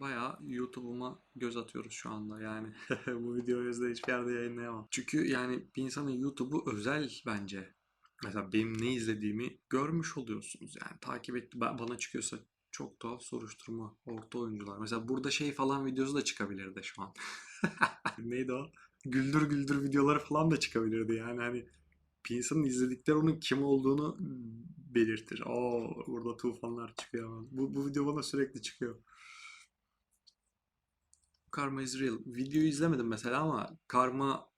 Bayağı YouTube'uma göz atıyoruz şu anda yani. Bu videoyu özde hiçbir yerde yayınlayamam. Çünkü yani bir insanın YouTube'u özel bence. Mesela benim ne izlediğimi görmüş oluyorsunuz yani. Takip et ba- bana çıkıyorsa çok tuhaf soruşturma, orta oyuncular. Mesela burada şey falan videosu da çıkabilirdi şu an. Neydi o? Güldür güldür videoları falan da çıkabilirdi yani hani bir insanın izledikleri onun kim olduğunu belirtir. Oo burada tufanlar çıkıyor. Bu, bu video bana sürekli çıkıyor. Karma is real. Videoyu izlemedim mesela ama karma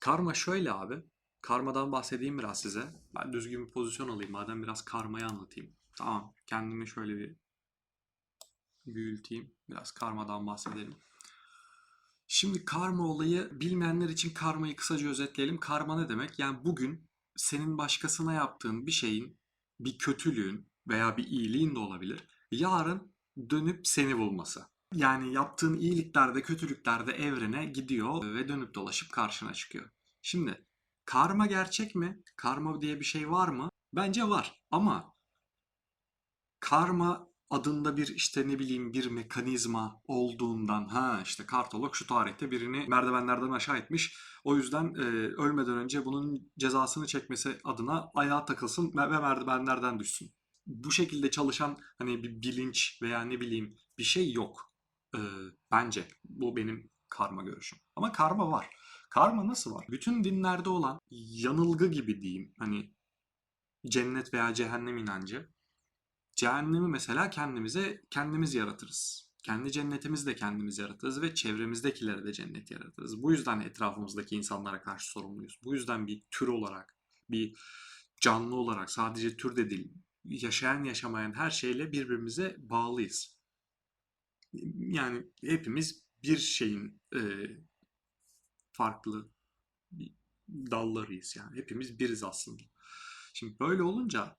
karma şöyle abi. Karmadan bahsedeyim biraz size. Ben düzgün bir pozisyon alayım. Madem biraz karmayı anlatayım. Tamam. Kendimi şöyle bir büyüteyim. Biraz karmadan bahsedelim. Şimdi karma olayı bilmeyenler için karmayı kısaca özetleyelim. Karma ne demek? Yani bugün senin başkasına yaptığın bir şeyin, bir kötülüğün veya bir iyiliğin de olabilir. Yarın dönüp seni bulması. Yani yaptığın iyiliklerde, kötülüklerde evrene gidiyor ve dönüp dolaşıp karşına çıkıyor. Şimdi karma gerçek mi? Karma diye bir şey var mı? Bence var. Ama karma adında bir işte ne bileyim bir mekanizma olduğundan ha işte kartolog şu tarihte birini merdivenlerden aşağı etmiş. O yüzden e, ölmeden önce bunun cezasını çekmesi adına ayağa takılsın ve merdivenlerden düşsün. Bu şekilde çalışan hani bir bilinç veya ne bileyim bir şey yok. E, bence bu benim karma görüşüm. Ama karma var. Karma nasıl var? Bütün dinlerde olan yanılgı gibi diyeyim. Hani cennet veya cehennem inancı. Cehennemi mesela kendimize kendimiz yaratırız. Kendi cennetimizi de kendimiz yaratırız ve çevremizdekileri de cennet yaratırız. Bu yüzden etrafımızdaki insanlara karşı sorumluyuz. Bu yüzden bir tür olarak, bir canlı olarak sadece tür de değil, yaşayan yaşamayan her şeyle birbirimize bağlıyız. Yani hepimiz bir şeyin e, farklı dallarıyız yani. Hepimiz biriz aslında. Şimdi böyle olunca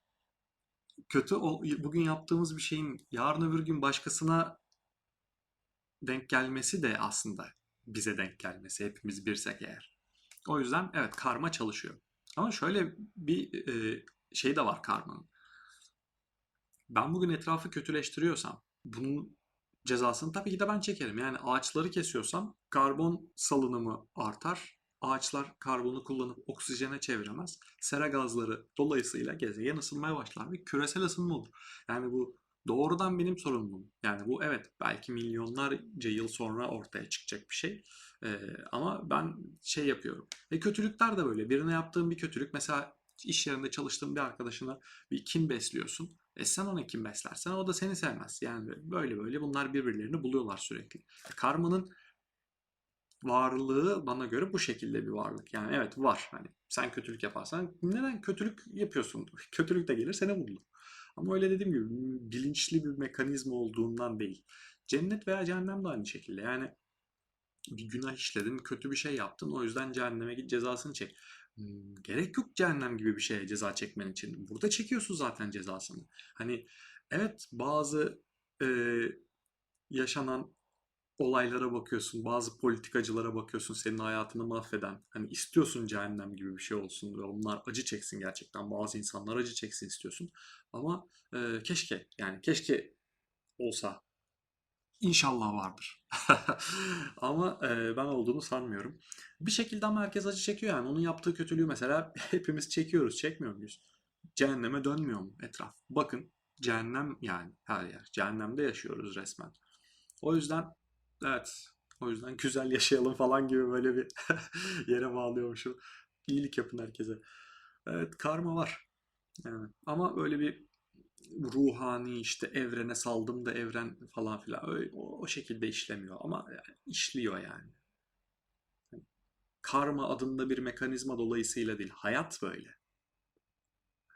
kötü bugün yaptığımız bir şeyin yarın öbür gün başkasına denk gelmesi de aslında bize denk gelmesi hepimiz birsek eğer. O yüzden evet karma çalışıyor. Ama şöyle bir e, şey de var karmanın. Ben bugün etrafı kötüleştiriyorsam bunun cezasını tabii ki de ben çekerim. Yani ağaçları kesiyorsam karbon salınımı artar. Ağaçlar karbonu kullanıp oksijene çeviremez. Sera gazları dolayısıyla gezegen ısınmaya başlar ve küresel ısınma olur. Yani bu doğrudan benim sorumluluğum. Yani bu evet belki milyonlarca yıl sonra ortaya çıkacak bir şey. Ee, ama ben şey yapıyorum. Ve kötülükler de böyle. Birine yaptığım bir kötülük mesela iş yerinde çalıştığın bir arkadaşına bir kin besliyorsun. E sen ona kim beslersen o da seni sevmez. Yani böyle böyle bunlar birbirlerini buluyorlar sürekli. E, Karmanın varlığı bana göre bu şekilde bir varlık. Yani evet var. Hani sen kötülük yaparsan neden kötülük yapıyorsun? Kötülük de gelir seni bulur. Ama öyle dediğim gibi bilinçli bir mekanizma olduğundan değil. Cennet veya cehennem de aynı şekilde. Yani bir günah işledin, kötü bir şey yaptın. O yüzden cehenneme git cezasını çek. Gerek yok cehennem gibi bir şeye ceza çekmen için. Burada çekiyorsun zaten cezasını. Hani evet bazı e, yaşanan olaylara bakıyorsun, bazı politikacılara bakıyorsun senin hayatını mahveden. Hani istiyorsun cehennem gibi bir şey olsun ve onlar acı çeksin gerçekten. Bazı insanlar acı çeksin istiyorsun. Ama e, keşke yani keşke olsa. İnşallah vardır. Ama e, ben olduğunu sanmıyorum. Bir şekilde ama herkes acı çekiyor yani. Onun yaptığı kötülüğü mesela hepimiz çekiyoruz, çekmiyor muyuz? Cehenneme dönmüyor mu etraf? Bakın cehennem yani her yer. Cehennemde yaşıyoruz resmen. O yüzden evet o yüzden güzel yaşayalım falan gibi böyle bir yere bağlıyormuşum. İyilik yapın herkese. Evet karma var. Yani. Ama böyle bir ruhani işte evrene saldım da evren falan filan öyle, o, o şekilde işlemiyor ama yani işliyor yani. Karma adında bir mekanizma dolayısıyla değil. Hayat böyle.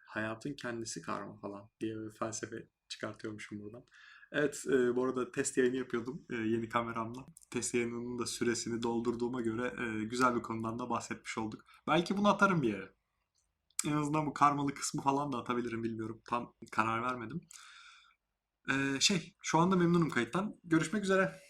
Hayatın kendisi karma falan diye bir felsefe çıkartıyormuşum buradan. Evet, e, bu arada test yayını yapıyordum e, yeni kameramla. Test yayınının da süresini doldurduğuma göre e, güzel bir konudan da bahsetmiş olduk. Belki bunu atarım bir yere. En azından bu karmalı kısmı falan da atabilirim bilmiyorum. Tam karar vermedim. E, şey, şu anda memnunum kayıttan. Görüşmek üzere.